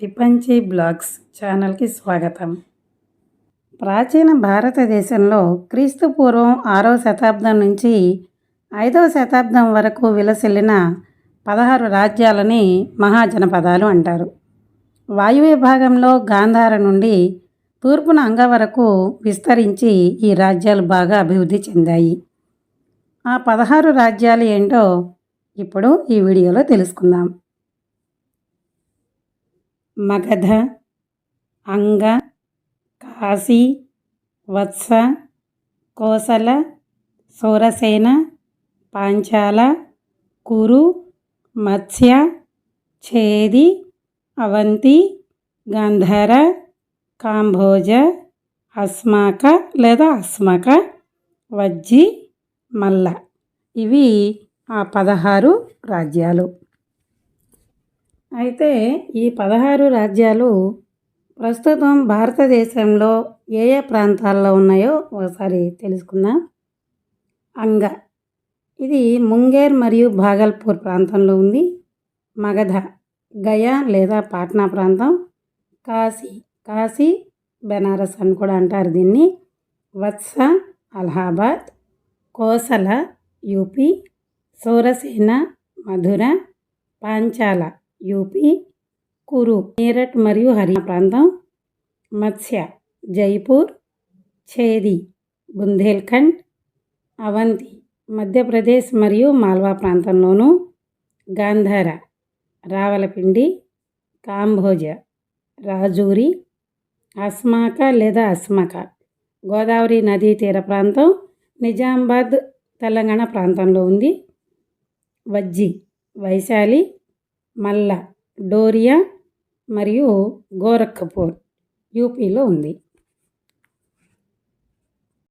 విపంచి blogs ఛానల్కి స్వాగతం. ప్రాచీన భారతదేశంలో క్రీస్తు పూర్వం ఆరవ శతాబ్దం నుంచి ఐదవ శతాబ్దం వరకు విలసిల్లిన పదహారు రాజ్యాలని మహాజనపదాలు అంటారు. వాయువ్య భాగంలో గాంధార నుండి తూర్పున అంగ వరకు విస్తరించి ఈ రాజ్యాలు బాగా అభివృద్ధి చెందాయి. ఆ పదహారు రాజ్యాలు ఏంటో ఇప్పుడు ఈ వీడియోలో తెలుసుకుందాం. మగధ అంగ కాశీ వత్స కోసల సూరసేన పాంచాల కురు మత్స్య ఛేది అవంతి గంధర కాంభోజ అస్మాక లేదా అస్మక వజ్జి మల్ల. ఇవి ఆ పదహారు రాజ్యాలు. అయితే ఈ పదహారు రాజ్యాలు ప్రస్తుతం భారతదేశంలో ఏ ఏ ప్రాంతాల్లో ఉన్నాయో ఒకసారి తెలుసుకుందాం. అంగ. ఇది ముంగేర్ మరియు భాగల్పూర్ ప్రాంతంలో ఉంది. మగధ. గయా లేదా పాట్నా ప్రాంతం. కాశీ. కాశీ బెనారస్ అని కూడా అంటారు దీన్ని. వత్స అలహాబాద్ కోసల యూపీ సూరసేన మధుర పాంచాల. యూపీ కురు మీరట్ మరియు హర్యానా ప్రాంతం మత్స్య జైపూర్ ఛేది బుందేల్ఖండ్ అవంతి మధ్యప్రదేశ్ మరియు మాల్వా ప్రాంతంలోను గాంధార రావలపిండి కాంభోజ రాజూరి అస్మాక లేదా అస్మక గోదావరి నదీ తీర ప్రాంతం నిజామాబాద్ తెలంగాణ ప్రాంతంలో ఉంది. వజ్జి వైశాలి మల్ల డోరియా మరియు గోరఖపూర్ యూపీలో ఉంది.